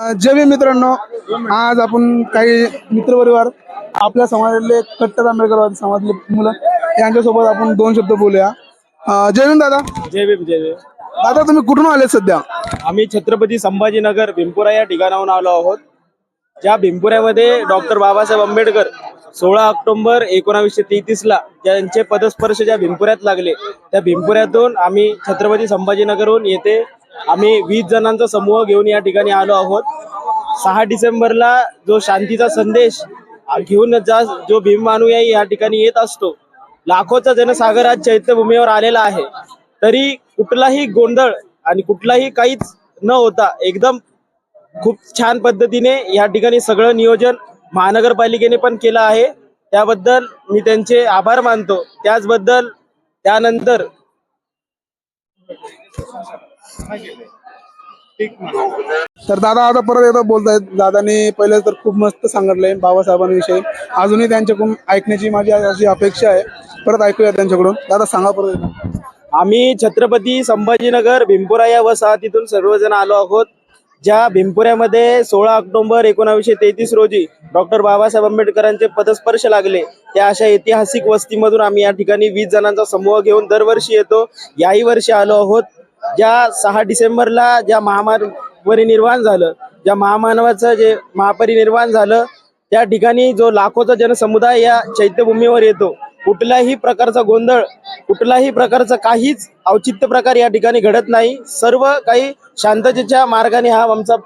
जय भीम मित्रांनो. आज आपण काही मित्रपरिवार आपल्या समाजातले कट्टर आंबेडकरवादी समाजातले मुलं यांच्यासोबत आपण दोन शब्द बोलूया. अ, जय भीम दादा. जय भीम जय भीम. दादा तुम्ही कुठून आले सध्या? आम्ही छत्रपती संभाजीनगर भीमपुरा या ठिकाणाहून आलो आहोत. ज्या भीमपुऱ्यामध्ये डॉक्टर बाबासाहेब आंबेडकर सोळा ऑक्टोबर एकोणावीसशे तेहतीस ला ज्यांचे पदस्पर्श ज्या भीमपुऱ्यात लागले त्या भीमपुऱ्यातून आम्ही छत्रपती संभाजीनगरहून येथे आम्ही वीस जणांचा समूह घेऊन या ठिकाणी आलो आहोत. सहा डिसेंबरला जो शांतीचा संदेश घेऊन जा जो भीमानुयायी या ठिकाणी येत असतो लाखोचा जनसागर आज चैत्यभूमीवर आलेला आहे. तरी कुठलाही गोंधळ आणि कुठलाही काहीच न होता एकदम खूप छान पद्धतीने या ठिकाणी सगळं नियोजन महानगरपालिकेने पण केलं आहे. त्याबद्दल मी त्यांचे आभार मानतो. त्याचबद्दल त्यानंतर तर दादा आता परत एकदा बोलतायत. दादानी पहिले तर खूप मस्त सांगितलंय बाबासाहेबांविषयी. अजूनही त्यांच्याकडून ऐकण्याची माझी अशी अपेक्षा आहे. परत ऐकूया त्यांच्याकडून. दादा सांगा परत आम्ही छत्रपती संभाजीनगर भीमपुरा या वसाहतीतून सर्वजण आलो आहोत. ज्या भिंपुऱ्यामध्ये सोळा ऑक्टोबर एकोणावीसशे तेहतीस रोजी डॉक्टर बाबासाहेब आंबेडकरांचे पदस्पर्श लागले त्या अशा ऐतिहासिक वस्तीमधून आम्ही या ठिकाणी वीस जणांचा समूह घेऊन दरवर्षी येतो. याही वर्षी आलो आहोत. ज्या सहा डिसेंबरला ज्या महामार परिनिर्वाण झालं ज्या महामानवाचं जे महापरिनिर्वाण झालं त्या ठिकाणी जो लाखोचा जनसमुदाय या चैत्यभूमीवर येतो कुठल्याही प्रकारचा गोंधळ कुठलाही प्रकारचा काहीच औचित्य प्रकार या ठिकाणी घडत नाही. सर्व काही शांततेच्या मार्गाने हा आमचा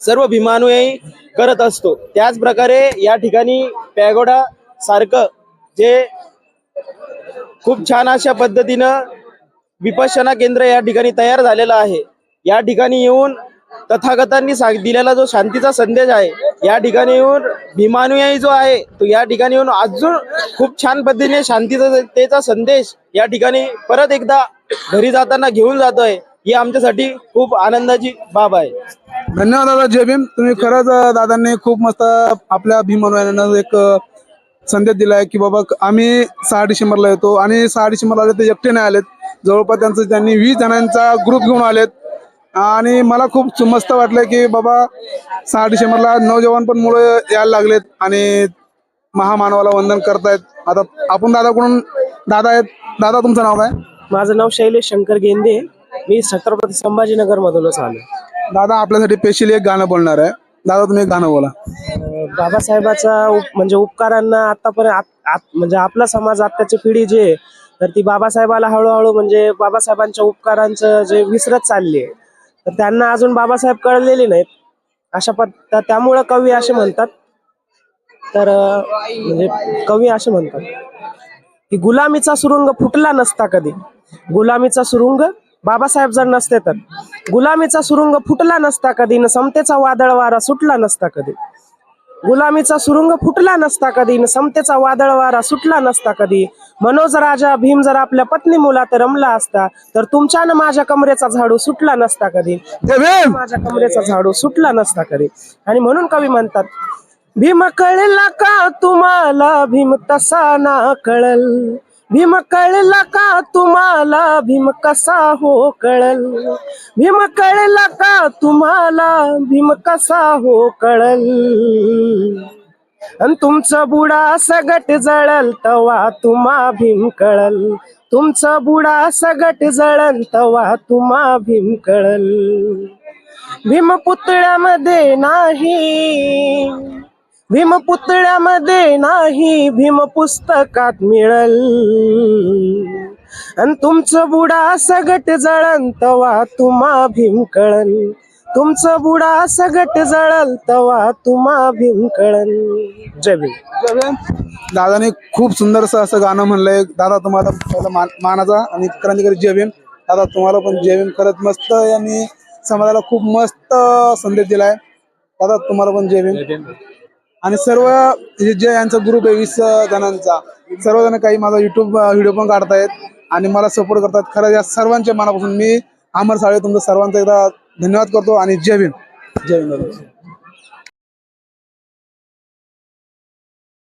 सर्व भीमानुयायी करत असतो. त्याच प्रकारे या ठिकाणी पॅगोडा सारखं जे खूप छान अशा पद्धतीनं विपश्यना केंद्र या ठिकाणी तयार झालेलं आहे. या ठिकाणी येऊन तथागतांनी दिलेला जो शांतीचा संदेश आहे या ठिकाणी येऊन भीमानुयायी जो आहे तो या ठिकाणी येऊन अजून खूप छान पद्धतीने शांतीचा संदेश या ठिकाणी परत एकदा घरी जाताना घेऊन जातोय ही आमच्यासाठी खूप आनंदाची बाब आहे. धन्यवाद दादा जय भीम. तुम्ही खरंच दादांनी खूप मस्त आपल्या भीम एक संदेश दिलाय की बाबा आम्ही सहा डिसेंबरला येतो आणि सहा डिसेंबरला आले ते एकटे नाही आलेत. जवळपास त्यांचं त्यांनी वीस जणांचा ग्रुप घेऊन आलेत. आणि मला खूप मस्त वाटलं की बाबा सहा डिसेंबरला नौजवान पण मुळे यायला लागलेत आणि महामानवाला वंदन करतायत. आता आपण दादाकडून दादा आहेत. दादा तुमचं नाव काय? माझं नाव शैलेश शंकर गेंदे. मी छत्रपती संभाजीनगर मधूनच आलो दादा आपल्यासाठी स्पेशली एक गाणं बोलणार आहे. दादा तुम्ही एक गाणं बोला. बाबासाहेबाचा उप- म्हणजे उपकारांना आतापर्यंत आत- आत- म्हणजे आपला समाज आत्ताची पिढी जे तर ती बाबासाहेबाला हळूहळू म्हणजे बाबासाहेबांच्या उपकारांचं जे विसरत चालली आहे तर त्यांना अजून बाबासाहेब कळलेले नाहीत. अशा पद त्यामुळं कवी असे म्हणतात. तर म्हणजे कवी असे म्हणतात. की गुलामीचा सुरुंग फुटला नसता कधी. गुलामीचा सुरुंग बाबासाहेब जर नसते तर. गुलामीचा सुरुंग फुटला नसता कधी न समतेचा वादळ वारा सुटला नसता कधी. गुलामीचा सुरुंग फुटला नसता कधी न समतेचा वादळ वारा सुटला नसता कधी. मनोज राजा भीम जर आपल्या पत्नी मुलात रमला असता तर तुमच्यानं माझ्या कमरेचा झाडू सुटला नसता कधी. माझ्या कमरेचा झाडू सुटला नसता कधी. आणि म्हणून कवी म्हणतात भीम कळला का तुम्हाला? भीम तसा ना कळल. भीम कळला का तुम्हाला? भीम कसा हो कळल? भीम कळला का तुम्हाला? भीम कसा हो कळल? अन तुमचं बुडा सगट जळल तवा तुम्हा भीम कळल. तुमचं बुडा सगट जळल तवा तुम्हा भीम कळल. भीम पुतळ्यामध्ये नाही. भीमपुतळ्यामध्ये नाही भीम पुस्तकात मिळल. आणि तुमचं बुडा सगट जळण तवा तुम्हा भीम कळन तुमचं बुडा सगट जळल तवा तुम्हा भीम कळन जय भीम. भीम. दादाने खूप सुंदरसं असं गाणं म्हणलंय. दादा तुम्हाला पहिला मान मानाचा आणि क्रांतिकारी जय भीम. दादा तुम्हाला पण जय भीम करत मस्त यांनी समाजाला खूप मस्त संदेश दिलाय. दादा तुम्हाला पण जय भीम. आणि सर्व जे यांचा ग्रुप आहे वीस जणांचा सर्वजण काही माझा युट्यूब व्हिडिओ पण काढतायत आणि मला सपोर्ट करतात. खरं या सर्वांच्या मनापासून मी अमर साळे तुमचं सर्वांचा एकदा धन्यवाद करतो आणि जय भीम. जय भीम.